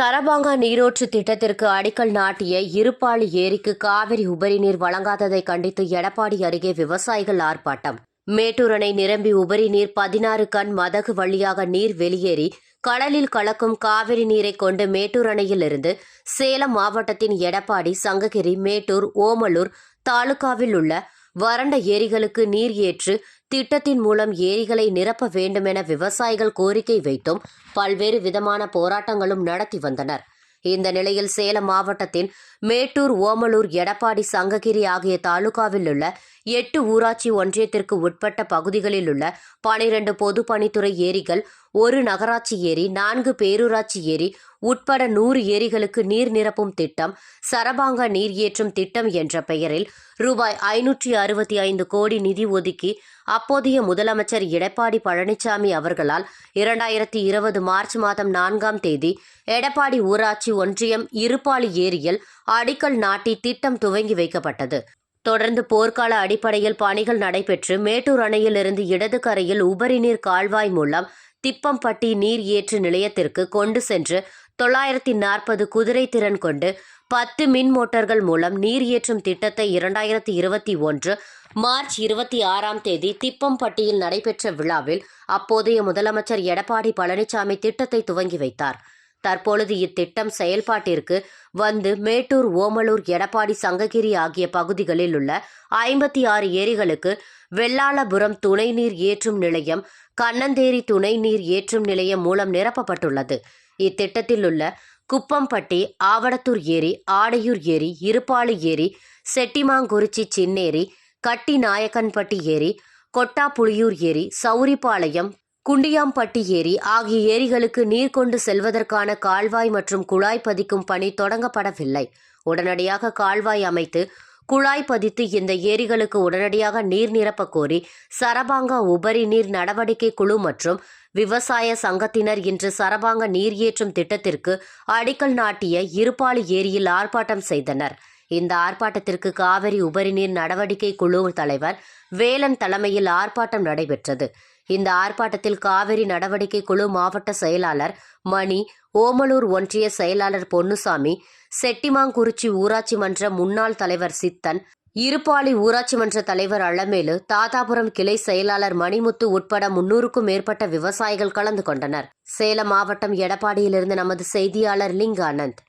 சரபாங்கா நீரோற்று திட்டத்திற்கு அடிக்கல் நாட்டிய இருப்பாளி ஏரிக்கு காவிரி உபரி நீர் வழங்காததை கண்டித்து எடப்பாடி அருகே விவசாயிகள் ஆர்ப்பாட்டம். மேட்டூர் அணை நிரம்பி உபரி நீர் பதினாறு கண் மதகு வழியாக நீர் வெளியேறி கடலில் கலக்கும் காவிரி நீரை கொண்டு மேட்டூர் அணையிலிருந்து சேலம் மாவட்டத்தின் எடப்பாடி சங்ககிரி மேட்டூர் ஓமலூர் தாலுகாவில் உள்ள வறண்ட ஏரிகளுக்கு நீர் ஏற்று திட்டத்தின் மூலம் ஏரிகளை நிரப்ப வேண்டுமென விவசாயிகள் கோரிக்கை வைத்தும் பல்வேறு விதமான போராட்டங்களும் நடத்தி வந்தனர். இந்த நிலையில் சேலம் மாவட்டத்தின் மேட்டூர் ஓமலூர் எடப்பாடி சங்ககிரி ஆகிய தாலுகாவில் உள்ள எட்டு ஊராட்சி ஒன்றியத்திற்கு உட்பட்ட பகுதிகளில் உள்ள பனிரெண்டு பொதுப்பணித்துறை ஏரிகள் ஒரு நகராட்சி ஏரி நான்கு பேரூராட்சி ஏரி உட்பட நூறு ஏரிகளுக்கு நீர் நிரப்பும் திட்டம் சரபாங்கா நீர் ஏற்றும் திட்டம் என்ற பெயரில் ரூபாய் ஐநூற்றி அறுபத்தி ஐந்து கோடி நிதி ஒதுக்கி அப்போதைய முதலமைச்சர் எடப்பாடி பழனிசாமி அவர்களால் இரண்டாயிரத்தி இருபது மார்ச் மாதம் நான்காம் தேதி எடப்பாடி ஊராட்சி ஒன்றியம் இருப்பாளி ஏரியில் அடிக்கல் நாட்டி திட்டம் துவங்கி வைக்கப்பட்டது. தொடர்ந்து போர்க்கால அடிப்படையில் பணிகள் நடைபெற்று மேட்டூர் அணையிலிருந்து இடது கரையில் உபரி நீர் கால்வாய் மூலம் திப்பம்பட்டி நீர் ஏற்று நிலையத்திற்கு கொண்டு சென்று தொள்ளாயிரத்தி நாற்பது குதிரை திறன் கொண்டு பத்து மின் மோட்டார்கள் மூலம் நீர் ஏற்றும் திட்டத்தை இரண்டாயிரத்தி இருபத்தி ஒன்று மார்ச் இருபத்தி ஆறாம் தேதி திப்பம்பட்டியில் நடைபெற்ற விழாவில் அப்போதைய முதலமைச்சர் எடப்பாடி பழனிசாமி திட்டத்தை துவங்கி வைத்தார். தற்பொழுது இத்திட்டம் செயல்பாட்டிற்கு வந்து மேட்டூர் ஓமலூர் எடப்பாடி சங்ககிரி ஆகிய பகுதிகளில் உள்ள ஐம்பத்தி ஆறு ஏரிகளுக்கு வெள்ளாளபுரம் துணைநீர் ஏற்றும் நிலையம் கண்ணந்தேரி துணைநீர் ஏற்றும் நிலையம் மூலம் நிரப்பப்பட்டுள்ளது. இத்திட்டத்தில் உள்ள குப்பம்பட்டி ஆவடத்தூர் ஏரி ஆடையூர் ஏரி இருப்பாளி ஏரி செட்டிமாங்குறிச்சி சின்னேரி கட்டி நாயக்கன்பட்டி ஏரி கொட்டாப்புளியூர் ஏரி சௌரிபாளையம் குண்டியாம்பட்டி ஏரி ஆகிய ஏரிகளுக்கு நீர் கொண்டு செல்வதற்கான கால்வாய் மற்றும் குழாய் பதிக்கும் பணி தொடங்கப்படவில்லை. உடனடியாக கால்வாய் அமைத்து குழாய் பதித்து இந்த ஏரிகளுக்கு உடனடியாக நீர் நிரப்ப கோரி சரபாங்கா உபரி நீர் நடவடிக்கை குழு மற்றும் விவசாய சங்கத்தினர் இன்று சரபாங்க நீர் ஏற்றும் திட்டத்திற்கு அடிக்கல் நாட்டிய இருப்பாளி ஏரியில் ஆர்ப்பாட்டம் செய்தனர். இந்த ஆர்ப்பாட்டத்திற்கு காவிரி உபரிநீர் நடவடிக்கை குழு தலைவர் வேலன் தலைமையில் ஆர்ப்பாட்டம் நடைபெற்றது. இந்த ஆர்ப்பாட்டத்தில் காவிரி நடவடிக்கை குழு மாவட்ட செயலாளர் மணி ஓமலூர் ஒன்றிய செயலாளர் பொன்னுசாமி செட்டிமாங்குறிச்சி ஊராட்சி மன்ற முன்னாள் தலைவர் சித்தன் இருப்பாளி ஊராட்சி மன்ற தலைவர் அலமேலு தாதாபுரம் கிளை செயலாளர் மணிமுத்து உட்பட முன்னூறுக்கும் மேற்பட்ட விவசாயிகள் கலந்து கொண்டனர். சேலம் மாவட்டம் எடப்பாடியிலிருந்து நமது செய்தியாளர் லிங்கானந்த்.